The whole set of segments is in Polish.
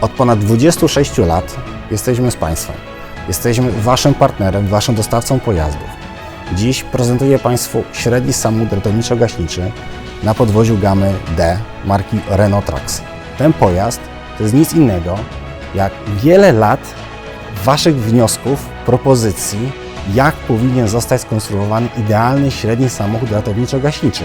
Od ponad 26 lat jesteśmy z Państwem. Jesteśmy Waszym partnerem, Waszym dostawcą pojazdów. Dziś prezentuję Państwu średni samochód ratowniczo-gaśniczy na podwoziu gamy D marki Renault Trax. Ten pojazd to jest nic innego jak wiele lat Waszych wniosków, propozycji, jak powinien zostać skonstruowany idealny średni samochód ratowniczo-gaśniczy.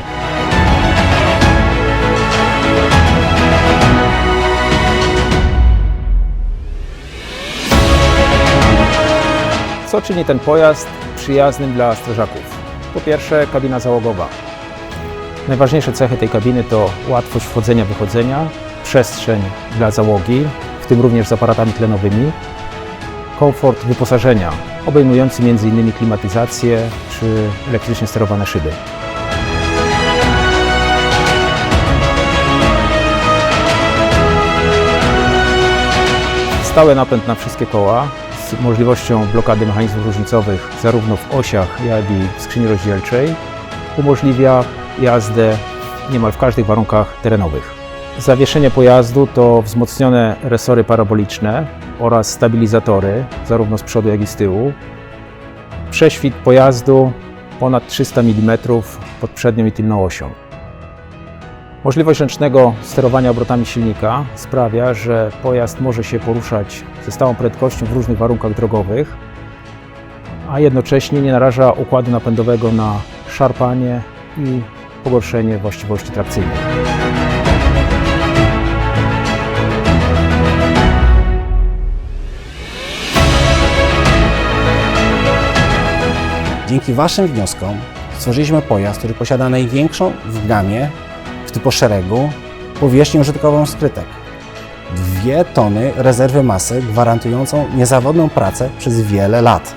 Co czyni ten pojazd przyjaznym dla strażaków? Po pierwsze, kabina załogowa. Najważniejsze cechy tej kabiny to łatwość wchodzenia, wychodzenia, przestrzeń dla załogi, w tym również z aparatami tlenowymi, komfort wyposażenia, obejmujący m.in. klimatyzację czy elektrycznie sterowane szyby. Stały napęd na wszystkie koła możliwością blokady mechanizmów różnicowych zarówno w osiach, jak i w skrzyni rozdzielczej umożliwia jazdę niemal w każdych warunkach terenowych. Zawieszenie pojazdu to wzmocnione resory paraboliczne oraz stabilizatory zarówno z przodu, jak i z tyłu. Prześwit pojazdu ponad 300 mm pod przednią i tylną osią. Możliwość ręcznego sterowania obrotami silnika sprawia, że pojazd może się poruszać ze stałą prędkością w różnych warunkach drogowych, a jednocześnie nie naraża układu napędowego na szarpanie i pogorszenie właściwości trakcyjnych. Dzięki Waszym wnioskom stworzyliśmy pojazd, który posiada największą w gamie, w typu szeregu, powierzchnię użytkową skrytek. Dwie tony rezerwy masy gwarantującą niezawodną pracę przez wiele lat.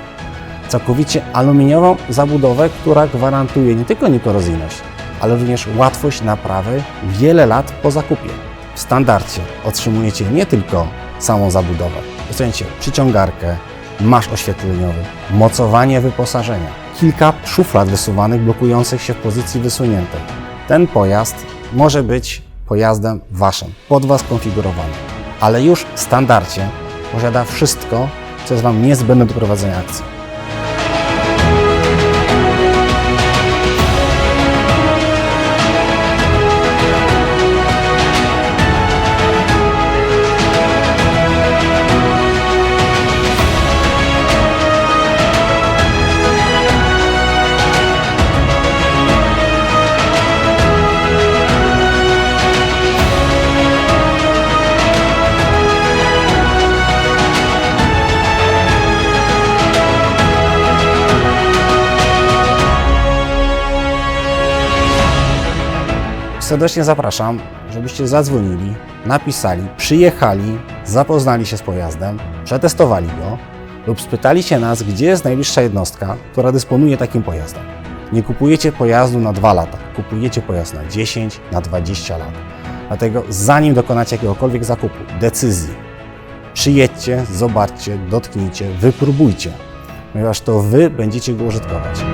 Całkowicie aluminiową zabudowę, która gwarantuje nie tylko niekorozyjność, ale również łatwość naprawy wiele lat po zakupie. W standardzie otrzymujecie nie tylko samą zabudowę, dostajecie przyciągarkę, masz oświetleniowy, mocowanie wyposażenia, kilka szuflad wysuwanych blokujących się w pozycji wysuniętej. Ten pojazd może być pojazdem waszym, pod was konfigurowanym, ale już w standardzie posiada wszystko, co jest wam niezbędne do prowadzenia akcji. Serdecznie zapraszam, żebyście zadzwonili, napisali, przyjechali, zapoznali się z pojazdem, przetestowali go lub spytali się nas, gdzie jest najbliższa jednostka, która dysponuje takim pojazdem. Nie kupujecie pojazdu na 2 lata, kupujecie pojazd na 10, na 20 lat. Dlatego zanim dokonacie jakiegokolwiek zakupu, decyzji, przyjedźcie, zobaczcie, dotknijcie, wypróbujcie, ponieważ to Wy będziecie go użytkować.